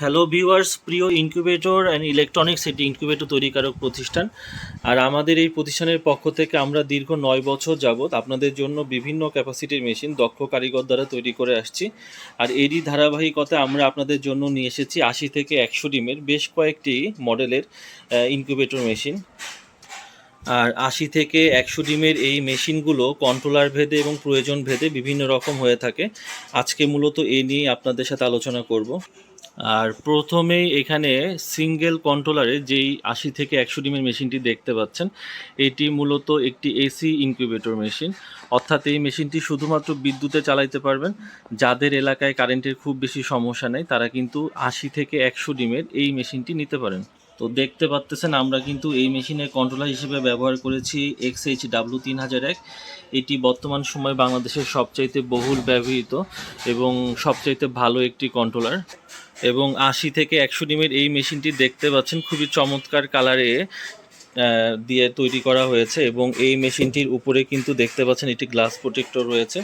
Hello viewers প্রিয় incubator and electronics এটি incubator তৈরিকারক প্রতিষ্ঠান। আর আমাদের এই প্রতিষ্ঠানের পক্ষ থেকে আমরা দীর্ঘ নয় বছর যাবৎ আপনাদের জন্য বিভিন্ন ক্যাপাসিটির মেশিন দক্ষ কারিগর দ্বারা তৈরি করে আসছি। আর এরই ধারাবাহিকতা আমরা আপনাদের জন্য নিয়ে এসেছি আশি থেকে একশো ডিমের বেশ কয়েকটি মডেলের ইনকিউবেটর মেশিন আর আশি থেকে একশো ডিমের এই মেশিনগুলো কন্ট্রোলার ভেদে এবং প্রয়োজন ভেদে বিভিন্ন রকম হয়ে থাকে। আজকে মূলত এই নিয়ে আপনাদের সাথে আলোচনা করব। আর প্রথমেই এখানে সিঙ্গেল কন্ট্রোলারে যেই আশি থেকে একশো ডিমের মেশিনটি দেখতে পাচ্ছেন, এটি মূলত একটি এসি ইনকিউবেটর মেশিন অর্থাৎ এই মেশিনটি শুধুমাত্র বিদ্যুতে চালাইতে পারবেন। যাদের এলাকায় কারেন্টের খুব বেশি সমস্যা নেই, তারা কিন্তু আশি থেকে একশো ডিমের এই মেশিনটি নিতে পারেন। তো দেখতে পাচ্তেছেন, আমরা কিন্তু এই মেশিনের কন্ট্রোলার হিসেবে ব্যবহার করেছি এক্স এইচ ডাব্লু তিন হাজার এক। এটি বর্তমান সময় বাংলাদেশের সবচাইতে বহুল ব্যবহৃত এবং সবচাইতে ভালো একটি কন্ট্রোলার এবং আশি থেকে একশো ডিমের এই মেশিনটি দেখতে পাচ্ছেন, খুবই চমৎকার কালারে দিয়ে তৈরি করা হয়েছে এবং এই মেশিনটির উপরে কিন্তু দেখতে পাচ্ছেন, একটি গ্লাস প্রোটেক্টর রয়েছে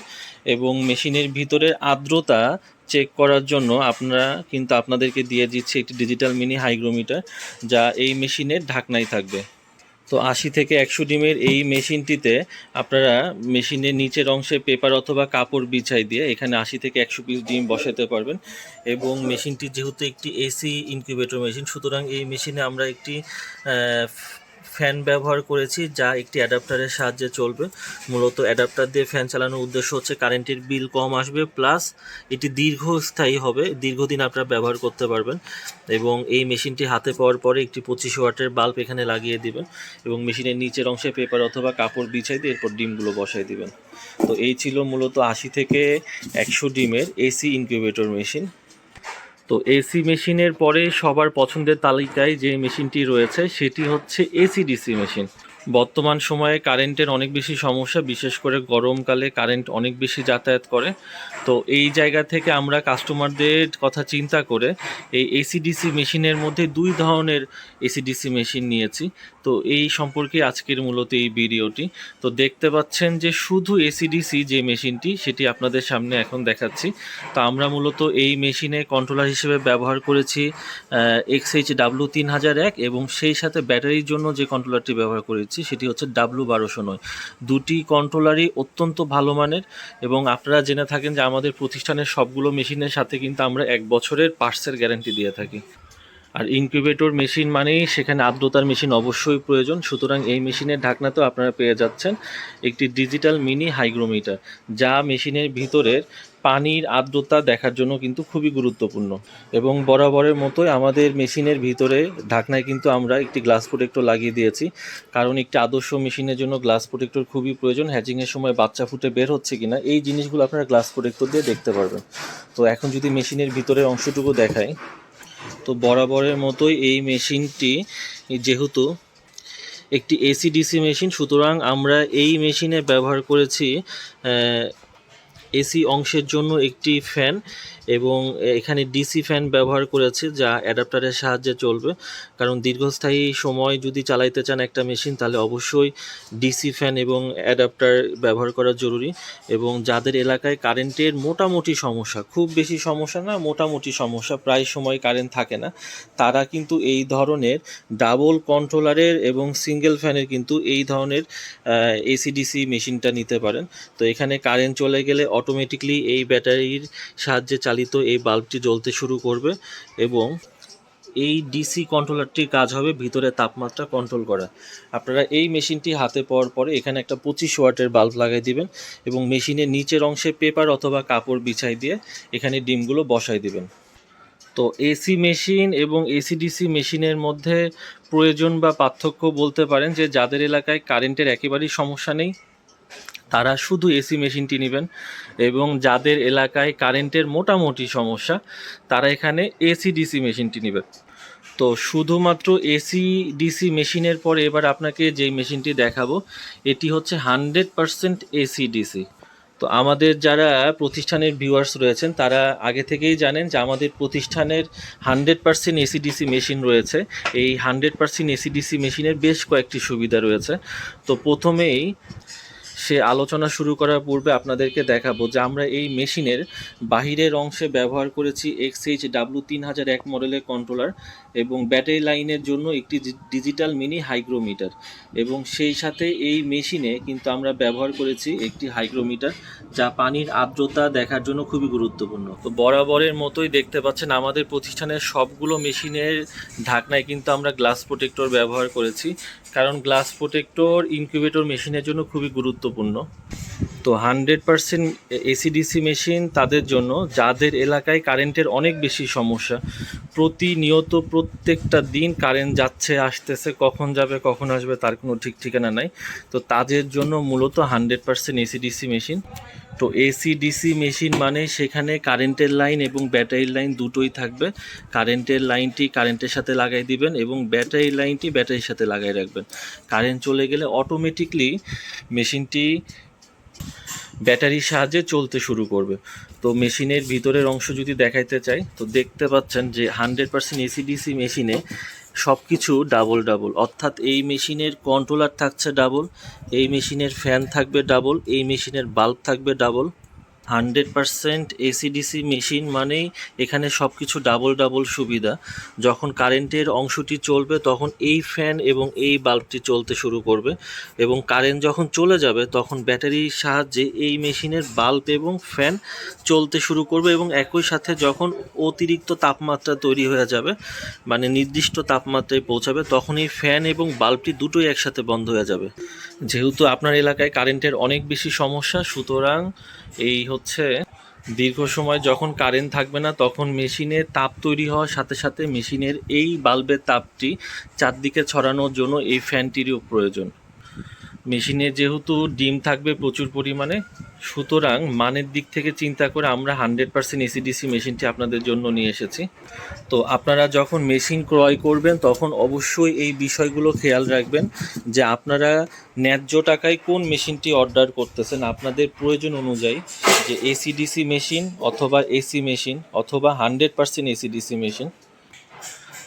এবং মেশিনের ভিতরের আর্দ্রতা চেক করার জন্য আপনারা কিন্তু আপনাদেরকে দিয়ে দিচ্ছে একটি ডিজিটাল মিনি হাইগ্রোমিটার যা এই মেশিনের ঢাকনাই থাকবে। তো আশি থেকে একশো ডিমের এই মেশিনটিতে আপনারা মেশিনের নিচের অংশে পেপার অথবা কাপড় বিছাই দিয়ে এখানে আশি থেকে একশো পিস ডিম বসাতে পারবেন। এবং মেশিনটি যেহেতু একটি এসি ইনকিউবেটর মেশিন সুতরাং এই মেশিনে আমরা একটি ফ্যান ব্যবহার করেছি, যা একটি অ্যাডাপ্টারের সাহায্যে চলবে। মূলত অ্যাডাপ্টার দিয়ে ফ্যান চালানোর উদ্দেশ্য হচ্ছে কারেন্টের বিল কম আসবে প্লাস এটি দীর্ঘস্থায়ী হবে, দীর্ঘদিন আপনারা ব্যবহার করতে পারবেন এবং এই মেশিনটি হাতে পাওয়ার পরে একটি পঁচিশ ওয়াটের বাল্ব এখানে লাগিয়ে দিবেন এবং মেশিনের নিচের অংশে পেপার অথবা কাপড় বিছাই দিয়ে এরপর ডিমগুলো বসাই দিবেন। তো এই ছিল মূলত আশি থেকে একশো ডিমের এসি ইনকিউবেটর মেশিন তো এসি মেশিনের পরে সবার পছন্দের তালিকায় যে মেশিনটি রয়েছে, সেটি হচ্ছে এসি ডিসি মেশিন। বর্তমান সময়ে কারেন্টের অনেক বেশি সমস্যা, বিশেষ করে গরমকালে কারেন্ট অনেক বেশি যাতায়াত করে। তো এই জায়গা থেকে আমরা কাস্টমারদের কথা চিন্তা করে এই এসিডিসি মেশিনের মধ্যে দুই ধরনের এসিডিসি মেশিন নিয়েছি। তো এই সম্পর্কে আজকের মূলত এই ভিডিওটি। তো দেখতে পাচ্ছেন যে শুধু এসিডিসি যে মেশিনটি, সেটি আপনাদের সামনে এখন দেখাচ্ছি। তো আমরা মূলত এই মেশিনে কন্ট্রোলার হিসেবে ব্যবহার করেছি এক্স এইচ ডাব্লু তিন হাজার এক এবং সেই সাথে ব্যাটারির জন্য যে কন্ট্রোলারটি ব্যবহার করেছি। সেটি হচ্ছে ডাব্লু বারোশো নয়। দুটি কন্ট্রোলারই অত্যন্ত ভালো মানের এবং আপনারা জেনে থাকেন যে আমাদের প্রতিষ্ঠানের সবগুলো মেশিনের সাথে কিন্তু আমরা এক বছরের পার্টসের গ্যারেন্টি দিয়ে থাকি। আর ইনকিউবেটর মেশিন মানেই সেখানে আর্দ্রতার মেশিন অবশ্যই প্রয়োজন। সুতরাং এই মেশিনের ঢাকনাতেও আপনারা পেয়ে যাচ্ছেন একটি ডিজিটাল মিনি হাইগ্রোমিটার যা মেশিনের ভিতরের পানির আর্দ্রতা দেখার জন্য কিন্তু খুবই গুরুত্বপূর্ণ। এবং বরাবরের মতোই আমাদের মেশিনের ভিতরে ঢাকনায় কিন্তু আমরা একটি গ্লাস প্রোটেক্টর লাগিয়ে দিয়েছি। কারণ একটি আদর্শ মেশিনের জন্য গ্লাস প্রোটেক্টর খুবই প্রয়োজন। হ্যাচিংয়ের সময় বাচ্চা ফুটে বের হচ্ছে কিনা, এই জিনিসগুলো আপনারা গ্লাস প্রোটেক্টর দিয়ে দেখতে পারবেন। তো এখন যদি মেশিনের ভিতরের অংশটুকু দেখাই তো বরাবরের মতোই এই মেশিনটি যেহেতু একটি এসি ডিসি মেশিন, সুতরাং আমরা এই মেশিনে ব্যবহার করেছি এসি অংশের জন্য একটি ফ্যান এবং এখানে ডিসি ফ্যান ব্যবহার করেছে যা অ্যাডাপ্টারের সাহায্যে চলবে। কারণ দীর্ঘস্থায়ী সময় যদি চালাইতে চান একটা মেশিন, তাহলে অবশ্যই ডিসি ফ্যান এবং অ্যাডাপ্টার ব্যবহার করা জরুরি এবং যাদের এলাকায় কারেন্টের মোটামুটি সমস্যা, খুব বেশি সমস্যা না, মোটামুটি সমস্যা, প্রায় সময় কারেন্ট থাকে না, তারা কিন্তু এই ধরনের ডাবল কন্ট্রোলারের এবং সিঙ্গেল ফ্যানের কিন্তু এই ধরনের এসিডিসি মেশিনটা নিতে পারেন। তো এখানে কারেন্ট চলে গেলে অটোমেটিকলি এই ব্যাটারির সাহায্যে চালিত এই বাল্বটি জ্বলতে শুরু করবে এবং এই ডিসি কন্ট্রোলারটির কাজ হবে ভিতরে তাপমাত্রা কন্ট্রোল করা। আপনারা এই মেশিনটি হাতে পাওয়ার পরে এখানে একটা পঁচিশ ওয়াটের বাল্ব লাগাই দিবেন এবং মেশিনের নিচের অংশে পেপার অথবা কাপড় বিছাই দিয়ে এখানে ডিমগুলো বসাই দিবেন। তো এসি মেশিন এবং এসিডিসি মেশিনের মধ্যে প্রয়োজন বা পার্থক্য বলতে পারেন যে যাদের এলাকায় কারেন্টের একেবারেই সমস্যা নেই তারা শুধু এসি মেশিনটি নেবেন এবং যাদের এলাকায় কারেন্টের মোটামুটি সমস্যা, তারা এখানে এসি ডিসি মেশিনটি নেবে তো শুধুমাত্র এসি ডিসি মেশিনের পরে এবার আপনাকে যেই মেশিনটি দেখাবো, এটি হচ্ছে হান্ড্রেড পারসেন্ট এসি ডিসি তো আমাদের যারা প্রতিষ্ঠানের ভিউয়ার্স রয়েছেন, তারা আগে থেকেই জানেন যে আমাদের প্রতিষ্ঠানের হান্ড্রেড পার্সেন্ট এসিডিসি মেশিন রয়েছে। এই হান্ড্রেড পার্সেন্ট এসিডিসি মেশিনের বেশ কয়েকটি সুবিধা রয়েছে। তো প্রথমেই সে আলোচনা শুরু করার পূর্বে আপনাদেরকে দেখাবো যে আমরা এই মেশিনের বাহিরের অংশে ব্যবহার করেছি এক্স এইচ ডাব্লু তিন হাজার এক মডেলের কন্ট্রোলার এবং ব্যাটারি লাইনের জন্য একটি ডিজিটাল মিনি হাইগ্রোমিটার। এবং সেই সাথে এই মেশিনে কিন্তু আমরা ব্যবহার করেছি একটি হাইগ্রোমিটার, যা পানির আর্দ্রতা দেখার জন্য খুবই গুরুত্বপূর্ণ। তো বরাবরের মতোই দেখতে পাচ্ছেন, আমাদের প্রতিষ্ঠানের সবগুলো মেশিনের ঢাকনায় কিন্তু আমরা গ্লাস প্রোটেক্টর ব্যবহার করেছি। কারণ গ্লাস প্রোটেক্টর, ইনকিউবেটর মেশিনের জন্য খুবই গুরুত্বপূর্ণ। তো হান্ড্রেড পারসেন্ট এসিডিসি মেশিন তাদের জন্য, যাদের এলাকায় কারেন্টের অনেক বেশি সমস্যা, প্রতিনিয়ত প্রত্যেকটা দিন কারেন্ট যাচ্ছে, আসতেছে, কখন যাবে, কখন আসবে তার কোনো ঠিক ঠিকানা নাই। তো তাদের জন্য মূলত hundred percent AC DC machine. তো এসিডিসি মেশিন মানে সেখানে কারেন্টের লাইন এবং ব্যাটারির লাইন দুটোই থাকবে। কারেন্টের লাইনটি কারেন্টের সাথে লাগাই দিবেন এবং ব্যাটারির লাইনটি ব্যাটারির সাথে লাগাই রাখবেন। কারেন্ট চলে গেলে অটোমেটিকলি মেশিনটি ব্যাটারির সাহায্যে চলতে শুরু করবে। তো মেশিনের ভিতরের অংশ যদি দেখাইতে চাই, তো দেখতে পাচ্ছেন যে হান্ড্রেড পার্সেন্ট এসিডিসি মেশিনে সব কিছু ডাবল ডাবল। অর্থাৎ এই মেশিনের কন্ট্রোলার থাকছে ডাবল, এই মেশিনের ফ্যান থাকবে ডাবল, এই মেশিনের বাল্ব থাকবে double. Hundred percent AC DC machine মানেই এখানে সব কিছু ডাবল ডাবল সুবিধা। যখন কারেন্টের অংশটি চলবে, তখন এই ফ্যান এবং এই বাল্বটি চলতে শুরু করবে এবং কারেন্ট যখন চলে যাবে, তখন ব্যাটারির সাহায্যে এই মেশিনের বাল্ব এবং ফ্যান চলতে শুরু করবে এবং একই সাথে যখন অতিরিক্ত তাপমাত্রা তৈরি হয়ে যাবে মানে নির্দিষ্ট তাপমাত্রায় পৌঁছাবে তখন এই ফ্যান এবং বাল্বটি দুটোই একসাথে বন্ধ হয়ে যাবে। যেহেতু আপনার এলাকায় কারেন্টের অনেক বেশি সমস্যা, সুতরাং এই হচ্ছে, দীর্ঘ সময় যখন কারেন্ট থাকবে না, তখন মেশিনের তাপ তৈরি হওয়ার সাথে সাথে মেশিনের এই বাল্বের তাপটি চারদিকে ছড়ানোর জন্য এই ফ্যানটিরও প্রয়োজন। মেশিনে যেহেতু ডিম থাকবে প্রচুর পরিমাণে সুতরাং মানের দিক থেকে চিন্তা করে আমরা হান্ড্রেড পার্সেন্ট এসিডিসি মেশিনটি আপনাদের জন্য নিয়ে এসেছি। তো আপনারা যখন মেশিন ক্রয় করবেন, তখন অবশ্যই এই বিষয়গুলো খেয়াল রাখবেন যে আপনারা ন্যায্য টাকায় কোন মেশিনটি অর্ডার করতেছেন। আপনাদের প্রয়োজন অনুযায়ী যে এসিডিসি মেশিন অথবা এসি মেশিন অথবা hundred percent AC DC machine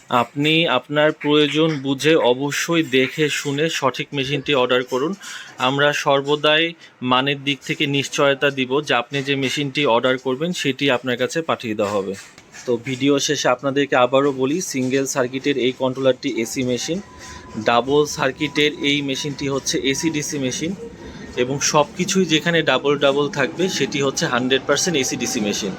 আপনি আপনার প্রয়োজন বুঝে অবশ্যই দেখে শুনে সঠিক মেশিনটি অর্ডার করুন। আমরা সর্বদাই মানের দিক থেকে নিশ্চয়তা দিব যে আপনি যে মেশিনটি অর্ডার করবেন সেটি আপনার কাছে পাঠিয়ে দেওয়া হবে। তো ভিডিও শেষে আপনাদেরকে আবারও বলি, সিঙ্গেল সার্কিটের এই কন্ট্রোলারটি এসি মেশিন। ডাবল সার্কিটের এই মেশিনটি হচ্ছে এসি ডিসি মেশিন এবং সব কিছুই যেখানে ডাবল ডাবল থাকবে সেটি হচ্ছে hundred percent AC DC machine.